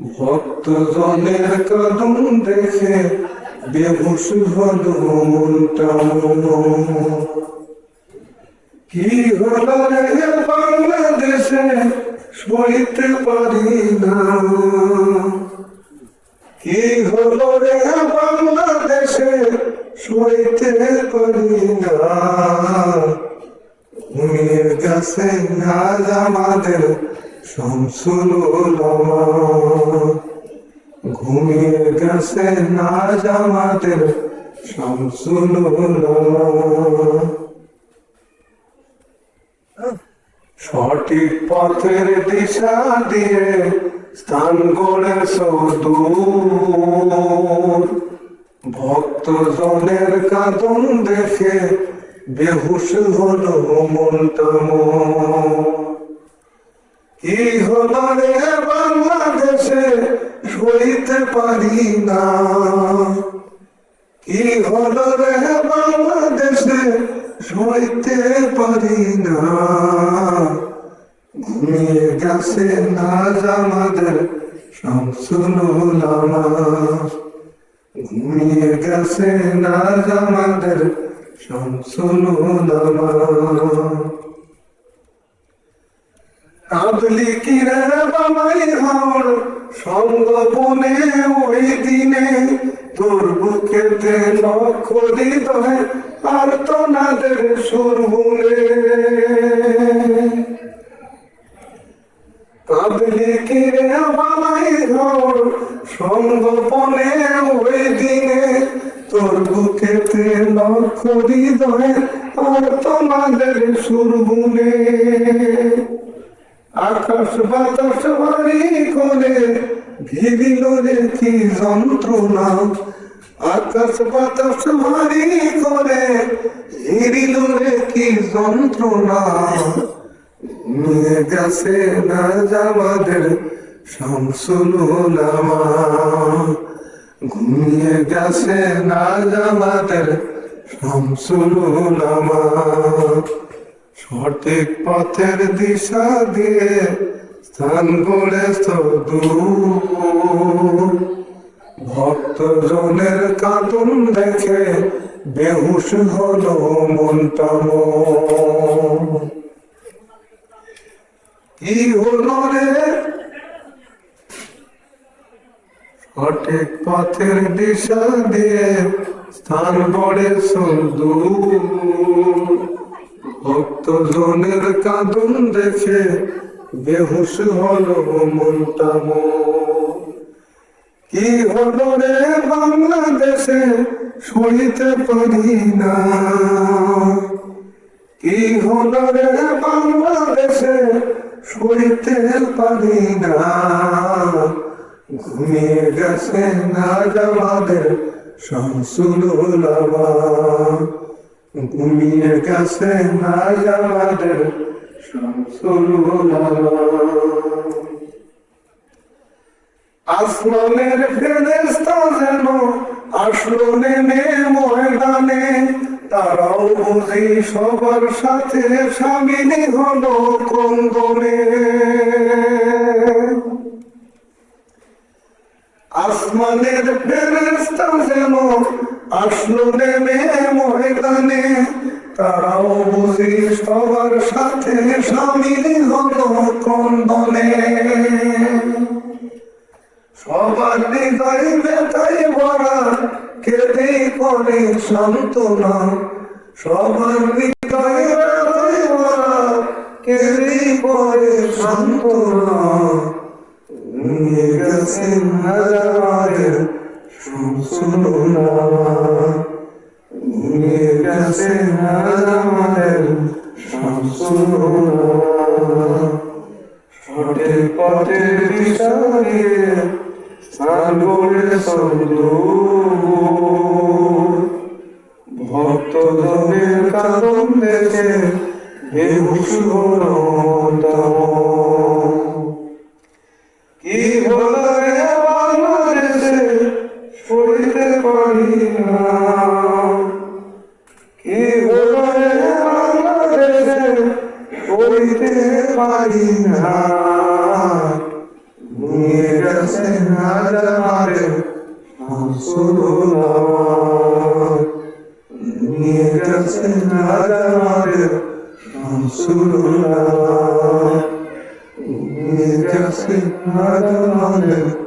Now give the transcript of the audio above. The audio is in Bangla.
ভক্ত জনের কদম দেখে বেহুশ কি হলো রে বাংলাদেশে? সইতে পারি না কি হলো রে বাংলাদেশে সইতে পারি না? গেছে আজ আমাদের শামসুল উলামা। ঘুমিয়ে গেছে আজ আমাদের শামসুল সঠিক পথের দিশা দিয়ে স্থান গড়ে সদূর ভক্ত জনের কাঁদন দেখে বেহুশ হলো মনটাম কি হলো রে বাংলাদেশে সইতে পারি না? কি হলো রে বাংলাদেশে সইতে পারি না? ঘুমিয়ে গেছে নাজ আমাদের শামসুল ঘুমিয়ে গেছে শামসুল উলামা কাবলি কিরে বাবাই হর সঙ্গপনে ওই দিনে তোর বুকেতে লক্ষ হৃদয় আর তো নাদের সুর বুনে কাবলি কিরে বাবাই হর সঙ্গপনে ওই দিনে তোর হৃদয় আর তো নাদের সুর বুনে আকাশ বাতাস ভারী করে ভিড়িল রে কি যন্ত্রণা। আকাশ বাতাস ভারী করে ভিড়িল রে কি যন্ত্রণা। নিয়ে গেছে না যাবাদের শামসুল উলামা ঘুমিয়ে গেছে না যাবাদের শামসুল সঠিক পথের দিশা দিয়ে স্থান গড়ে দূর। ভক্ত জনের কাঁদন দেখে বেহুশ হলো মনটাম কি হলো রে? সঠিক পথের দিশা দিয়ে স্থান গড়ে দূর ভক্ত জনের কাঁদন দেখে বেহুশ হলো মনটাম কি হলো রে বাংলাদেশে সইতে পারি না। কি হলো রে বাংলাদেশে সইতে পারি না। ঘুমিয়ে গেছে উলামা আসমানের ফেরেস্তা যেন আসলো নেমে ময়দানে, তারাও বুঝি সবার সাথে সামিল হলো কন্দনে আসমানের ফেরেস্তা যেন আসলো নেমে ময়দানে, তারাও বুঝি সবার সাথে সামিল হলো কন্দনে সবার হৃদয় ব্যথায় ভরা, কেঁদে করে সান্ত্বনা। সবার হৃদয় ব্যথায় ভরা, কেঁদে করে সান্ত্বনা। নিয়ে গেছেন হাজারের শুনশুনা নিয়ে গেছেন হাজারের শুনশুনা সঠিক পথের দিশা দিয়ে স্নান করে ভক্ত দেখে হলো মনটাও। কি হলো রে বাংলাদেশে সইতে পারি না কি হলো রে বাংলাদেশে সইতে পারি না নিয়ে গেছে হাজার মারে নিয়ে গেছে হাজার মারে নিয়ে গেছে হাজার মারে